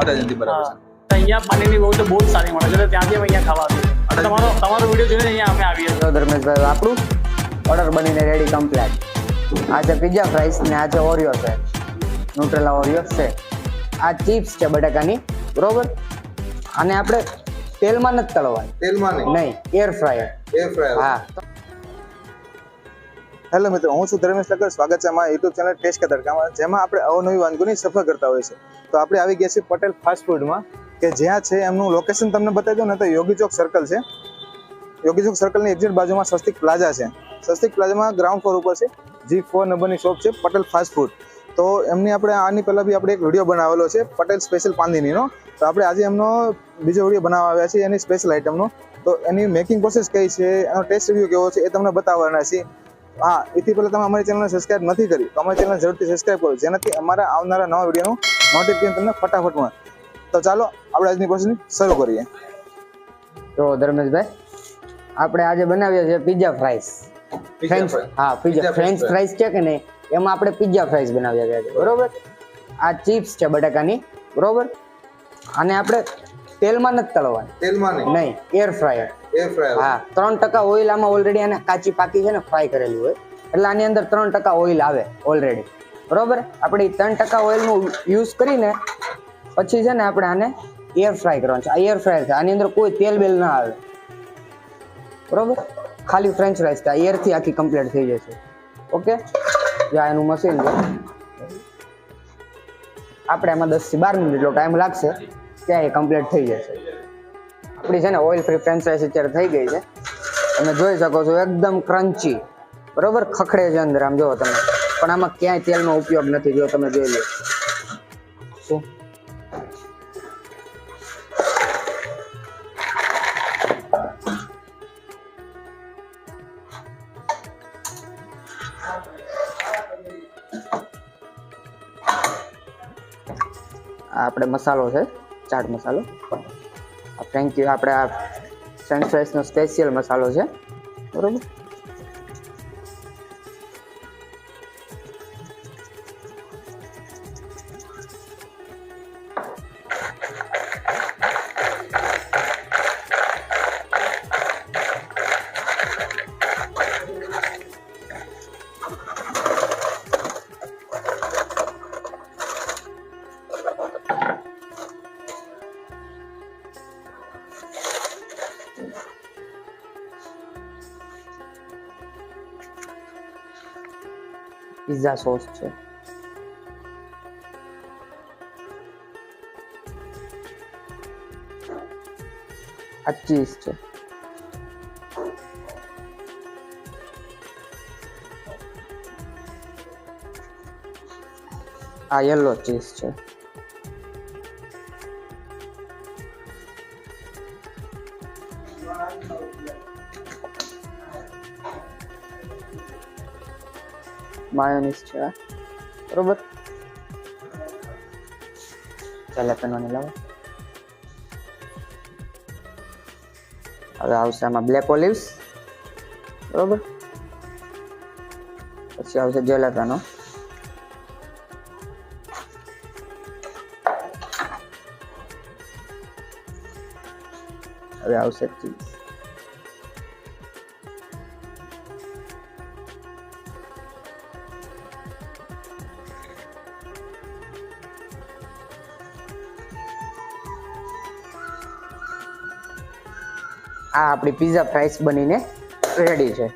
અડાજણથી બરાબર છે. અહીંયા પાણીની બહુ તો બહુ જ સારી મળે છે. એટલે ત્યાંથી અમે અહીંયા ખાવા આવીએ તમારો તમારો વીડિયો જોઈને અહીંયા અમે આવીએ છીએ. ધર્મેશભાઈ આપણું ઓર્ડર બનીને રેડી કમ્પ્લેટ આ છે પિઝા ફ્રાઈસ ને આ છે ઓરિયો છે. ન્યુટ્રેલા ઓરિયો છે. આ ચિપ્સ છે બટાકાની. બરોબર? અને આપણે તેલમાં નથી તળવાની. તેલમાં નહીં. નહીં એર ફ્રાયર એર ફ્રાયર હા. હેલો મિત્રો, હું છું ધર્મેશ લકર સ્વાગત છે અમારા યુટ્યુબ ચેનલ ટેસ્ટ કે જેમાં આપણે અવનવી વાનગીઓની સફર કરતા હોઈએ છીએ. તો આપણે આવી ગયા છીએ પટેલ ફાસ્ટ ફૂડમાં કે જ્યાં છે એમનું લોકેશન તમને બતાવી દઉં ને તો યોગી ચોક સર્કલ છે. યોગી ચોક સર્કલની એક્ઝેક્ટ બાજુમાં સ્વસ્તિક પ્લાઝા છે. સ્વસ્તિક પ્લાઝામાં ગ્રાઉન્ડ ફ્લોર ઉપર છે જી ફોર નંબરની શોપ છે, પટેલ ફાસ્ટ ફૂડ તો એમની આપણે આની પહેલાં બી આપણે એક વીડિયો બનાવેલો છે, પટેલ સ્પેશિયલ પાંદીનીનો તો આપણે આજે એમનો બીજો વીડિયો બનાવવા આવ્યા છીએ, એની સ્પેશિયલ આઇટમનો તો એની મેકિંગ પ્રોસેસ કઈ છે, એનો ટેસ્ટ રિવ્યૂ કેવો છે, એ તમને બતાવવાના છે હા એથી પહેલાં તમે અમારી ચેનલને સબસ્ક્રાઇબ નથી કરી તો અમારી ચેનલને જરૂરથી સબસ્ક્રાઇબ કરો જેનાથી અમારા આવનારા નવા વિડીયોનું નોટિફિકેશન તમને ફટાફટ મળે. તો ચાલો આપણે આજની પ્રોસેસ શરૂ કરીએ. તો ધર્મેશભાઈ આપણે આજે બનાવીએ છીએ પિઝા ફ્રાઈસ ફ્રેન્ચ હા પિઝા ફ્રેન્ચ ફ્રાઈસ છે કે નહીં એમાં આપણે પિઝા ફ્રાઈસ બનાવ્યા છે બરોબર? આ ચિપ્સ છે બટાકાની બરોબર? અને આપણે તેલમાં નથી તળવાની. તેલમાં નહીં. એર ફ્રાયર હા, ત્રણ ટકા ઓઇલ આમાં ઓલરેડી આને કાચી પાકી છે ને ફ્રાય કરેલી હોય. એટલે આની અંદર ત્રણ ટકા ઓઇલ આવે ઓલરેડી બરોબર? આપણે ત્રણ ટકા ઓઇલનું યુઝ કરીને પછી છે ને આપણે આને એર ફ્રાય કરવાનું છે. આ એર ફ્રાય છે. આની અંદર કોઈ તેલ બેલ ના આવે. બરોબર? ખાલી ફ્રેન્ચ રાઈસ છે આ એરથી આખી કમ્પ્લીટ થઈ જશે. ઓકે? જો એનું મશીન છે. આપણે એમાં દસથી બાર મિનિટ જેટલો ટાઈમ લાગશે, ત્યાં એ કમ્પ્લીટ થઈ જશે. આપણી છે ને ઓઇલ ફ્રી ફ્રેન્ચ ફ્રાઈસ અત્યારે થઈ ગઈ છે. તમે જોઈ શકો છો એકદમ ક્રન્ચી બરોબર? ખખડે છે અંદર, આમ જોવો તમે. પણ આમાં ક્યાંય તેલનો ઉપયોગ નથી, જો તમે જોઈ લો. શું? આપણે મસાલો છે, ચાટ મસાલો. થેન્ક યુ આપણે આ ફ્રેન્ચ ફ્રાઈસનો સ્પેશિયલ મસાલો છે. બરોબર? પિઝા સોસ છે આ ચીઝ છે આ યલો ચીઝ માયોનીઝ છે. બરોબર? ચાલે પેનોને લાવો. હવે આવશે આમાં બ્લેક ઓલિવ્સ બરોબર? પછી આવશે જેલાતાનો હવે આવશે ચીઝ. આ આપણી પીઝા ફ્રાઈસ બનીને રેડી છે.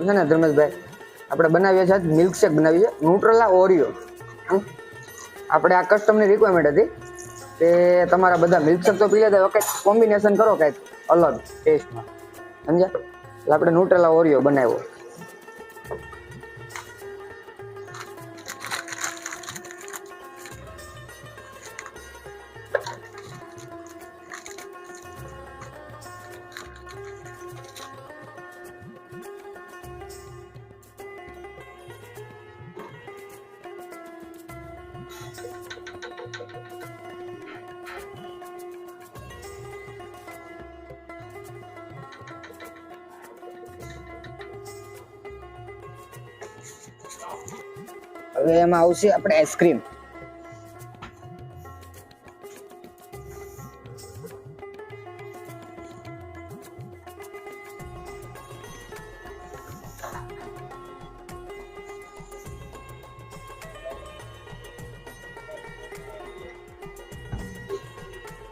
છે ને, ધર્મેશભાઈ, આપણે બનાવીએ છીએ મિલ્કશેક બનાવીએ ન્યુટ્રલા ઓરિયો આપણે આ કસ્ટમની રિક્વાયરમેન્ટ હતી તે તમારા બધા મિલ્કશેક તો પી લેતા કંઈક કોમ્બિનેશન કરો કંઈક. અલગ ટેસ્ટમાં સમજ્યા? એટલે આપણે ન્યુટ્રેલા ઓરિયો બનાવ્યો. હવે એમાં આવશે આપણે આઈસ્ક્રીમ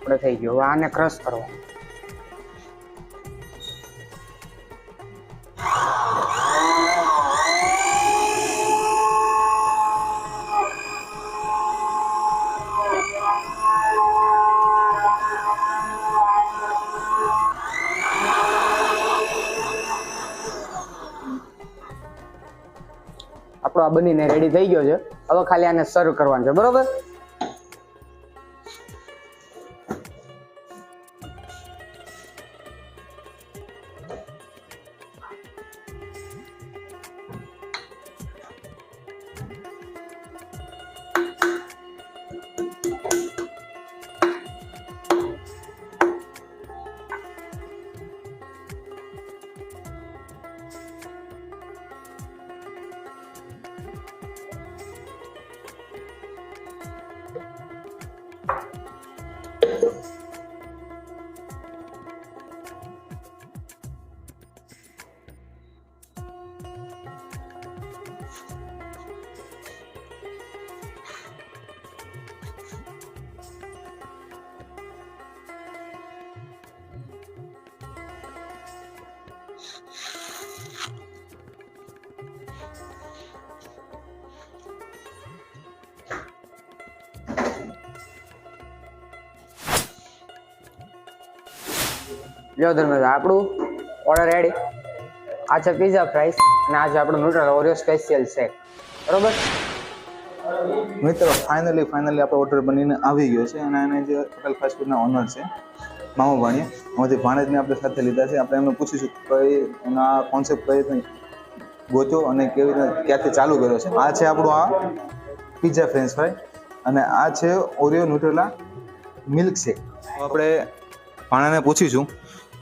આપણે થઈ ગયો. આને ક્રશ કરવા બનીને રેડી થઈ ગયો છે. હવે ખાલી આને સર્વ કરવાનું છે. બરોબર? લ્યો ધર્મેશ આપણું ઓર્ડર રેડી આ છે પીઝા ફ્રાઈસ અને આ છે આપણું ન્યુટ્રલ ઓરિયો સ્પેશિયલ શેક બરોબર? મિત્રો ફાઇનલી ફાઇનલી આપણો ઓર્ડર બનીને આવી ગયો છે અને એને જે પટેલ ફાસ્ટ ફૂડના ઓનર છે, મામો ભાણી એમાંથી ભાણેજને આપણે સાથે લીધા છે. આપણે એમને પૂછીશું કઈ એના કોન્સેપ્ટ કઈ રીતે ગોત્યો અને કેવી રીતે ક્યાંથી ચાલુ કર્યો છે. આ છે આપણું આ પીઝા ફ્રેન્ચ ફ્રાય અને આ છે ઓરિયો ન્યુટ્રેલા મિલ્ક શેક આપણે ભાણાને પૂછીશું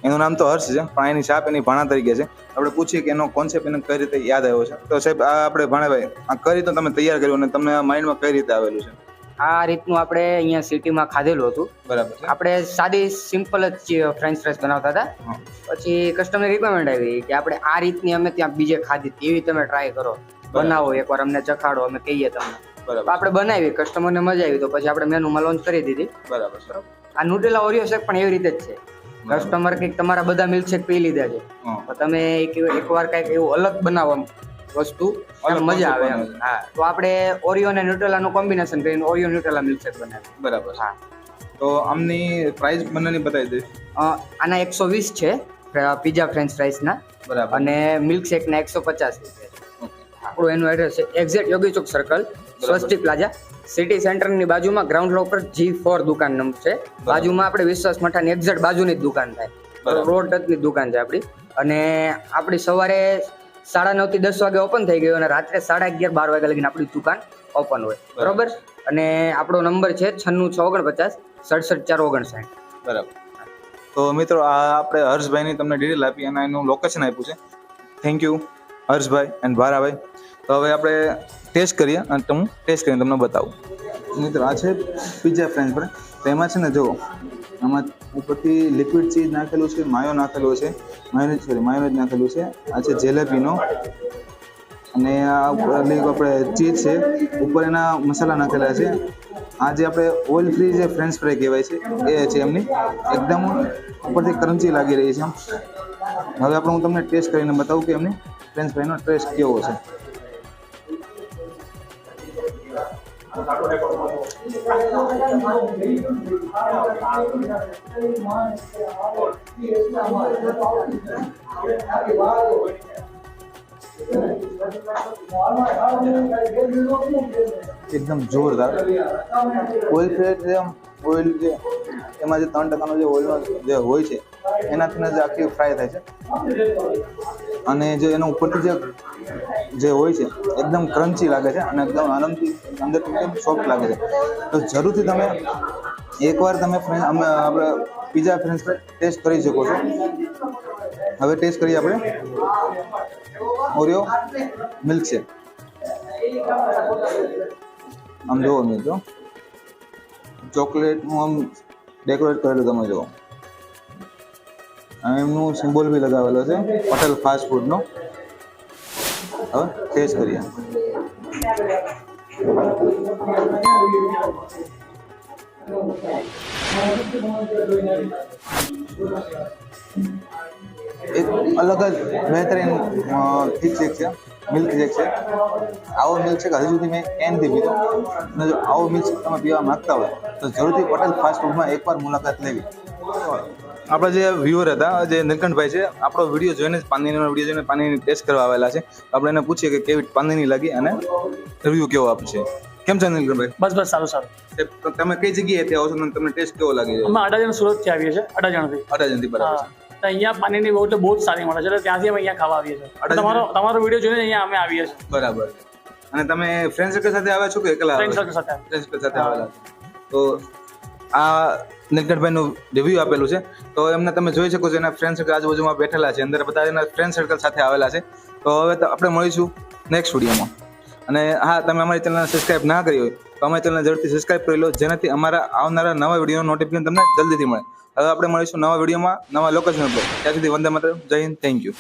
એનું નામ તો હર્ષ છે પણ એની છાપ એની ભાણા તરીકે છે. આપણે પૂછીએ કે એનો કોન્સેપ્ટ એને કઈ રીતે યાદ આવ્યો છે. તો સાહેબ આ આપણે ભાણેભાઈ આ કઈ રીતે તમે તૈયાર કર્યું અને તમને માઇન્ડમાં કઈ રીતે આવેલું છે? આ રીતનું આપણે અહીંયા સિટીમાં ખાધેલું હતું. બરાબર આપણે સાદી સિમ્પલ જ ફ્રેન્ચ ફ્રાઈસ બનાવતા હતા. પછી કસ્ટમર રિક્વાયરમેન્ટ આવી કે આપણે આ રીતની અમે ત્યાં બીજે ખાધી એવી તમે ટ્રાય કરો. બનાવો એકવાર અમને ચખાડો અમે કહીએ તમને. બરાબર આપણે બનાવી કસ્ટમરને મજા આવી તો પછી આપણે મેનુમાં લોન્ચ કરી દીધી. બરાબર આ ન્યુટેલા ઓરિયો શેક પણ એવી રીતે જ છે. કસ્ટમર કંઈક તમારા બધા મિલ્કશેક પી લીધા છે. તો તમે એક એકવાર કંઈક એવું અલગ બનાવો વસ્તુ મજા આવે એમ. હા. તો આપણે ઓરિયો અને ન્યુટેલાનું કોમ્બિનેશન કરીને ઓરિયો ન્યુટ્રેલા મિલ્કશેક બનાવે બરાબર. હા. તો આમની પ્રાઇસ બંનેની બતાવી દઈશ. આના એકસો વીસ છે પીઝા ફ્રેન્ચ ફ્રાઈસના બરાબર. અને મિલ્કશેકના એકસો પચાસ રૂપિયા આપણું એનું એડ્રેસ છે exact Yogi Chowk circle Swasti plaza. City સેન્ટરની બાજુમાં ગ્રાઉન્ડ ફ્લોર પર જી ફોર દુકાન નંબર છે. બાજુમાં આપણે વિશ્વાસ મઠાની એક્ઝેક્ટ બાજુની જ દુકાન થાય. રોડ ટચની દુકાન છે આપણી. અને આપણી સવારે સાડા નવથી દસ વાગે ઓપન થઈ ગયું અને રાત્રે સાડા અગિયાર બાર વાગ્યા લગીને આપણી દુકાન ઓપન હોય. બરોબર. અને આપણો નંબર છે છન્નું છ ઓગણપચાસ સડસઠ ચાર ઓગણસાઠ. બરાબર. તો મિત્રો આ આપણે હર્ષભાઈની તમને ડિટેલ આપી અને એનું લોકેશન આપ્યું છે. Thank you Harshbhai and Bharabhai. તો હવે આપણે ટેસ્ટ કરીએ અને હું ટેસ્ટ કરીને તમને બતાવું. મિત્રો, આ છે પીઝા ફ્રેન્ચ પર તો એમાં છે ને, જુઓ, આમાં ઉપરથી લિક્વિડ ચીઝ નાખેલું છે માયો નાખેલો છે માયોનેઝ સોરી માયોનેઝ નાખેલું છે. આ છે જેલેબીનો અને આ આપણે ચીઝ છે, ઉપર એના મસાલા નાખેલા છે. આ જે આપણે ઓઇલ ફ્રી જે ફ્રેન્ચ ફ્રાય કહેવાય છે, એ છે એમની. એકદમ ઉપરથી કરંચી લાગી રહી છે. હવે આપણે હું તમને ટેસ્ટ કરીને બતાવું કે એમની ફ્રેન્ચ ફ્રાયનો ટેસ્ટ કેવો છે. એકદમ જોરદાર. ઓઇલ આમ ઓઇલ જે, એમાં જે ત્રણ ટકાનો જે ઓઇલનો જે હોય છે, એનાથી જ આખી ફ્રાય થાય છે. અને જે એનો ઉપરથી જે જે હોય છે, એકદમ ક્રન્ચી લાગે છે અને એકદમ આનંદથી અંદરથી એકદમ સોફ્ટ લાગે છે. તો જરૂરથી તમે એકવાર તમે ફ્રેન્ડ અમે આપણે પીઝા ફ્રેન્ચ ટેસ્ટ કરી શકો છો. હવે ટેસ્ટ કરીએ આપણે. ઓરિયો મિલ્ક શેક આમ જોવો મિત્રો. ચોકલેટનું આમ ડેકોરેટ કરેલું તમે જુઓ. એમનું સિમ્બોલ બી લગાવેલો છે. પટેલ ફાસ્ટ ફૂડનો હવે ટેસ્ટ કરીએ. એક અલગ જ બહેતરીન થીક શેક છે. મિલ્ક શેક છે. આવો મિલ્ક શેક હજુ સુધી મેં ક્યાંયથી પીધો અને જો આવો મિલ્ક શેક તમે પીવા માંગતા હોય, તો જરૂરથી પટેલ ફાસ્ટ ફૂડમાં એકવાર મુલાકાત લેવી. આપણા જે વ્યુઅર હતા જે નીલકંઠભાઈ છે આપણો વીડિયો જોઈને જ પાણીનો વીડિયો જોઈને પાણીની ટેસ્ટ કરવા આવેલા છે. આપણે એને પૂછીએ કે કેવી પાનીની લાગી અને રિવ્યુ કેવો આપશે. કેમ છે નીલકંઠભાઈ? બસ બસ સારું સારું. તમે કઈ જગ્યાએથી આવો છો તમને ટેસ્ટ કેવો લાગી છે? અમે અડાજણ સુરતથી આવીએ છીએ અડાજણથી. અડાજણથી બરાબર તો અહીંયા પાણીની બહુ એટલે બહુ જ સારી મળે છે એટલે ત્યાંથી અમે અહીંયા ખાવા આવીએ છીએ. તમારો તમારો વીડિયો જોઈને અહીંયા અમે આવીએ છીએ. બરાબર. અને તમે ફ્રેન્ડ સર્કલ સાથે આવ્યા છો કે એકલા ફ્રેન્ડ સર્કલ સાથે. ફ્રેન્ડ સર્કલ સાથે આવેલા તો આ નીલકંઠભાઈનું રિવ્યુ આપેલું છે. તો એમને તમે જોઈ શકો છો એના ફ્રેન્ડ સર્કલ આજુબાજુમાં બેઠેલા છે. અંદર બધા એના ફ્રેન્ડ સર્કલ સાથે આવેલા છે. તો હવે આપણે મળીશું નેક્સ્ટ વિડીયોમાં. અને હા, તમે અમારી ચેનલને સબસ્ક્રાઈબ ના કરી હોય, તો અમારી ચેનલને જરૂરથી સબસ્ક્રાઈબ કરી લો, જેનાથી અમારા આવનારા નવા વિડીયોનું નોટિફિકેશન તમને જલ્દીથી મળે. હવે આપણે મળીશું નવા વિડીયોમાં, નવા લોકેશન ઉપર. ત્યાં સુધી વંદે માત્ર જય હિન્દ થેન્ક યુ